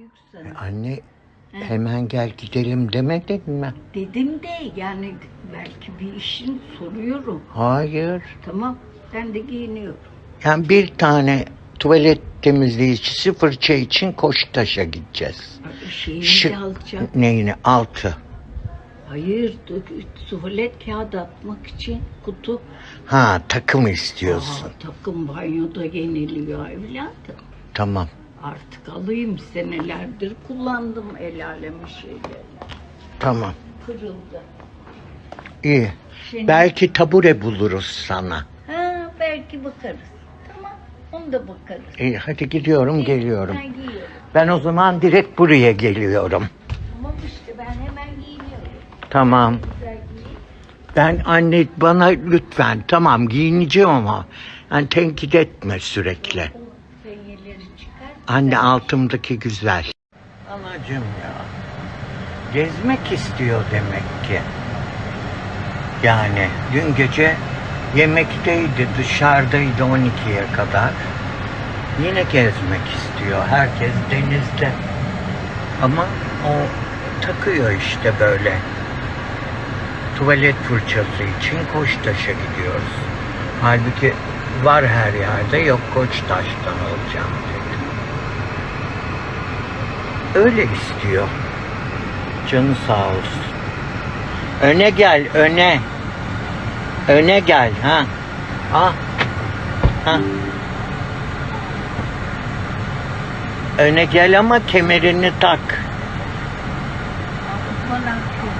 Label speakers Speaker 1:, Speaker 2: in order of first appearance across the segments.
Speaker 1: Büyük sana.
Speaker 2: Anne hemen gel gidelim demedin mi?
Speaker 1: Dedim de yani belki bir işin soruyorum.
Speaker 2: Hayır.
Speaker 1: Tamam ben de giyiniyorum.
Speaker 2: Yani bir tane tuvalet temizleyicisi fırça için Koçtaş'a gideceğiz.
Speaker 1: Şeyini
Speaker 2: Şu-
Speaker 1: de alacağım.
Speaker 2: Neyini? Altı.
Speaker 1: Hayır tu- tuvalet kağıdı atmak için kutu.
Speaker 2: Ha takım istiyorsun.
Speaker 1: Aa, takım banyoda yeniliyor evladım.
Speaker 2: Tamam.
Speaker 1: Artık alayım senelerdir kullandım el alemin şeyleri.
Speaker 2: Tamam.
Speaker 1: Kırıldı.
Speaker 2: İyi.
Speaker 1: Şimdi-
Speaker 2: Belki tabure buluruz sana.
Speaker 1: Ha belki bakarız. Tamam onu da bakarız.
Speaker 2: İyi hadi gidiyorum geliyorum.
Speaker 1: Ben giyiyorum.
Speaker 2: Ben o zaman direkt buraya geliyorum.
Speaker 1: Tamam işte ben hemen giyiniyorum.
Speaker 2: Tamam. Ben anne bana lütfen tamam giyineceğim ama yani tenkit etme sürekli.
Speaker 1: Penyeleri çıkar.
Speaker 2: Anne altımdaki güzel. Anacığım ya. Gezmek istiyor demek ki. Yani dün gece yemekteydi dışarıdaydı 12'ye kadar. Yine gezmek istiyor. Herkes denizde. Ama o takıyor işte böyle. Tuvalet fırçası için Koçtaş'a gidiyoruz. Halbuki var her yerde yok Koçtaş'tan alacağım dedi. Öyle istiyor. Canı sağ olsun. Öne gel, öne. Öne gel, ha. Ah. Ha. Öne gel ama kemerini tak.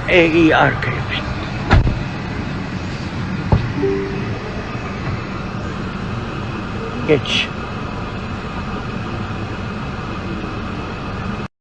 Speaker 2: E, iyi arkaya bin. Geç.